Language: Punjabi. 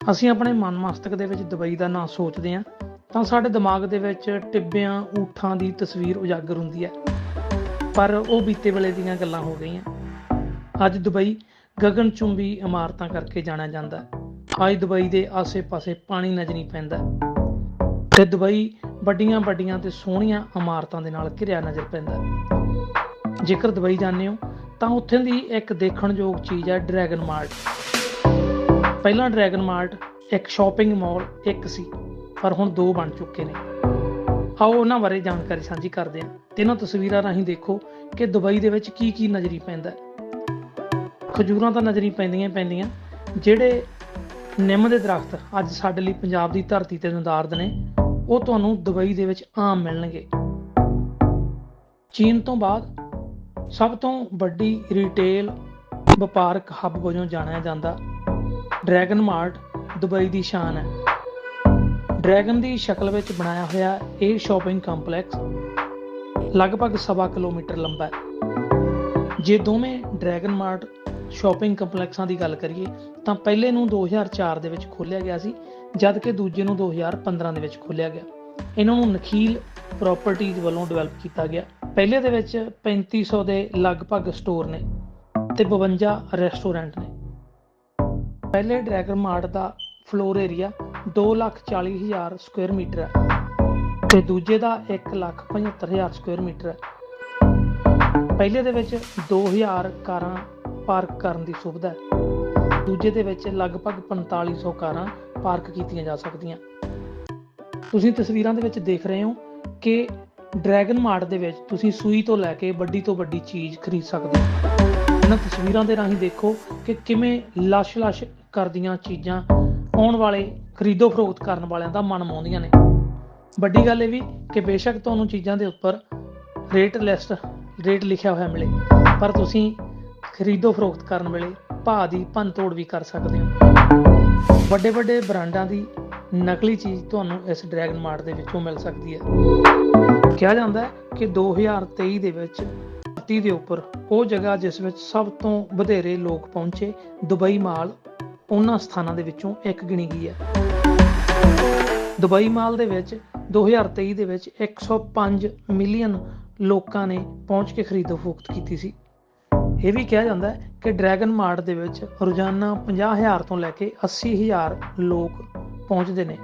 ਅਸੀਂ ਆਪਣੇ ਮਨ ਮਸਤਕ ਦੇ ਵਿੱਚ ਦੁਬਈ ਦਾ ਨਾਂ ਸੋਚਦੇ ਹਾਂ, ਤਾਂ ਸਾਡੇ ਦਿਮਾਗ ਦੇ ਵਿੱਚ ਟਿੱਬਿਆਂ, ਊਠਾਂ ਦੀ ਤਸਵੀਰ ਉਜਾਗਰ ਹੁੰਦੀ ਹੈ। ਪਰ ਉਹ ਬੀਤੇ ਵੇਲੇ ਦੀਆਂ ਗੱਲਾਂ ਹੋ ਗਈਆਂ। ਅੱਜ ਦੁਬਈ ਗਗਨਚੁੰਬੀ ਇਮਾਰਤਾਂ ਕਰਕੇ ਜਾਣਿਆ ਜਾਂਦਾ ਅੱਜ ਦੁਬਈ ਦੇ ਆਸੇ-ਪਾਸੇ ਪਾਣੀ ਨਜ਼ਰ ਨਹੀਂ ਪੈਂਦਾ। ਤੇ ਦੁਬਈ ਵੱਡੀਆਂ ਵੱਡੀਆਂ ਤੇ ਸੋਹਣੀਆਂ ਇਮਾਰਤਾਂ ਦੇ ਨਾਲ ਘਿਰਿਆ ਨਜ਼ਰ ਪੈਂਦਾ ਜੇਕਰ ਦੁਬਈ ਜਾਂਦੇ ਹੋ, ਤਾਂ ਉੱਥੇ ਦੀ ਇੱਕ ਦੇਖਣਯੋਗ ਚੀਜ਼ ਹੈ ਡਰੈਗਨ ਮਾਰਟ। ਪਹਿਲਾਂ ਡਰੈਗਨ ਮਾਰਟ, ਇੱਕ ਸ਼ਾਪਿੰਗ ਮਾਲ, ਇੱਕ ਸੀ, ਪਰ ਹੁਣ ਦੋ ਬਣ ਚੁੱਕੇ ਨੇ। ਆਓ ਉਹਨਾਂ ਬਾਰੇ ਜਾਣਕਾਰੀ ਸਾਂਝੀ ਕਰਦੇ ਹਾਂ। ਇਹਨਾਂ ਤਸਵੀਰਾਂ ਰਾਹੀਂ ਦੇਖੋ ਕਿ ਦੁਬਈ ਦੇ ਵਿੱਚ ਕੀ ਕੀ ਨਜ਼ਰੀ ਪੈਂਦਾ ਖਜੂਰਾਂ ਤਾਂ ਨਜ਼ਰੀ ਪੈਂਦੀਆਂ ਹੀ ਪੈਂਦੀਆਂ, ਜਿਹੜੇ ਨਿੰਮ ਦੇ ਦਰਖਤ ਅੱਜ ਸਾਡੇ ਲਈ ਪੰਜਾਬ ਦੀ ਧਰਤੀ ਤੇ ਨਦਾਰਦ ਨੇ, ਉਹ ਤੁਹਾਨੂੰ ਦੁਬਈ ਦੇ ਵਿੱਚ ਆਮ ਮਿਲਣਗੇ। ਚੀਨ ਤੋਂ ਬਾਅਦ ਸਭ ਤੋਂ ਵੱਡੀ ਰਿਟੇਲ ਵਪਾਰਕ ਹੱਬ ਵਜੋਂ ਜਾਣਿਆ ਜਾਂਦਾ। ਡਰੈਗਨ ਮਾਰਟ ਦੁਬਈ ਦੀ ਸ਼ਾਨ ਹੈ। ਡਰੈਗਨ ਦੀ ਸ਼ਕਲ ਵਿੱਚ ਬਣਾਇਆ ਹੋਇਆ ਇਹ ਸ਼ਾਪਿੰਗ ਕੰਪਲੈਕਸ ਲਗਭਗ ਸਵਾ ਕਿਲੋਮੀਟਰ ਲੰਬਾ ਹੈ। ਜੇ ਦੋਵੇਂ ਡਰੈਗਨ ਮਾਰਟ ਸ਼ਾਪਿੰਗ ਕੰਪਲੈਕਸਾਂ ਦੀ ਗੱਲ ਕਰੀਏ, ਤਾਂ ਪਹਿਲੇ ਨੂੰ 2004 ਦੇ ਵਿੱਚ ਖੋਲ੍ਹਿਆ ਗਿਆ ਸੀ ਜਦ ਕਿ ਦੂਜੇ ਨੂੰ 2015 ਦੇ ਵਿੱਚ ਖੋਲ੍ਹਿਆ ਗਿਆ। ਇਹਨਾਂ ਨੂੰ ਨਖੀਲ ਪ੍ਰਾਪਰਟੀਜ਼ ਵੱਲੋਂ ਡਿਵੈਲਪ ਕੀਤਾ ਗਿਆ। ਪਹਿਲੇ ਦੇ ਵਿੱਚ 3500 ਦੇ ਲਗਭਗ ਸਟੋਰ ਨੇ ਤੇ 52 ਰੈਸਟੋਰੈਂਟ ਨੇ। ਪਹਿਲੇ ਡਰੈਗਨ ਮਾਰਟ ਦਾ ਫਲੋਰ ਏਰੀਆ 240000 ਸਕੁਅਰ ਮੀਟਰ ਹੈ ਤੇ ਦੂਜੇ ਦਾ 175000 ਸਕੁਅਰ ਮੀਟਰ ਹੈ। ਪਹਿਲੇ ਦੇ ਵਿੱਚ 2000 ਕਾਰਾਂ ਪਾਰਕ ਕਰਨ ਦੀ ਸੁਵਿਧਾ ਹੈ। ਦੂਜੇ ਦੇ ਵਿੱਚ ਲਗਭਗ 4500 ਕਾਰਾਂ ਪਾਰਕ ਕੀਤੀਆਂ ਜਾ ਸਕਦੀਆਂ। ਤੁਸੀਂ ਤਸਵੀਰਾਂ ਦੇ ਵਿੱਚ ਦੇਖ ਰਹੇ ਹੋ ਕਿ ਡਰੈਗਨ ਮਾਰਟ ਦੇ ਵਿੱਚ ਤੁਸੀਂ ਸੂਈ ਤੋਂ ਲੈ ਕੇ ਵੱਡੀ ਤੋਂ ਵੱਡੀ ਚੀਜ਼ ਖਰੀਦ ਸਕਦੇ ਹੋ। ਇਹਨਾਂ ਤਸਵੀਰਾਂ ਦੇ ਰਾਹੀਂ ਦੇਖੋ ਕਿ ਕਿਵੇਂ ਲਸ਼-ਲਸ਼ ਕਰਦੀਆਂ ਚੀਜ਼ਾਂ ਆਉਣ ਵਾਲੇ, ਖਰੀਦੋ ਫਰੋਖਤ ਕਰਨ ਵਾਲਿਆਂ ਦਾ ਮਨ ਮਾਉਂਦੀਆਂ ਨੇ। ਵੱਡੀ ਗੱਲ ਇਹ ਵੀ ਕਿ ਬੇਸ਼ੱਕ ਤੁਹਾਨੂੰ ਚੀਜ਼ਾਂ ਦੇ ਉੱਪਰ ਰੇਟ ਲਿਸਟ, ਰੇਟ ਲਿਖਿਆ ਹੋਇਆ ਮਿਲੇ, ਪਰ ਤੁਸੀਂ ਖਰੀਦੋ ਫਰੋਖਤ ਕਰਨ ਵੇਲੇ ਭਾਅ ਦੀ ਭੰਨਤੋੜ ਵੀ ਕਰ ਸਕਦੇ ਹੋ। ਵੱਡੇ ਵੱਡੇ ਬ੍ਰਾਂਡਾਂ ਦੀ ਨਕਲੀ ਚੀਜ਼ ਤੁਹਾਨੂੰ ਇਸ ਡਰੈਗਨ ਮਾਰਟ ਦੇ ਵਿੱਚੋਂ ਮਿਲ ਸਕਦੀ ਹੈ। ਕਿਹਾ ਜਾਂਦਾ ਹੈ ਕਿ 2023 ਦੇ ਵਿੱਚ ਧਰਤੀ ਦੇ ਉੱਪਰ ਉਹ ਜਗ੍ਹਾ ਜਿਸ ਵਿੱਚ ਸਭ ਤੋਂ ਵਧੇਰੇ ਲੋਕ ਪਹੁੰਚੇ, ਦੁਬਈ ਮਾਲ ਉਹਨਾਂ ਸਥਾਨਾਂ ਦੇ ਵਿੱਚੋਂ ਇੱਕ ਗਿਣੀ ਗਈ ਹੈ। ਦੁਬਈ ਮਾਲ ਦੇ ਵਿੱਚ 2023 ਦੇ ਵਿੱਚ 105 ਮਿਲੀਅਨ ਲੋਕਾਂ ਨੇ ਪਹੁੰਚ ਕੇ ਖਰੀਦੋ ਫਰੋਖਤ ਕੀਤੀ ਸੀ। ਇਹ ਵੀ ਕਿਹਾ ਜਾਂਦਾ ਹੈ ਕਿ ਡਰੈਗਨ ਮਾਰਟ ਦੇ ਵਿੱਚ ਰੋਜ਼ਾਨਾ 50000 ਤੋਂ ਲੈ ਕੇ 80000 ਲੋਕ ਪਹੁੰਚਦੇ ਨੇ।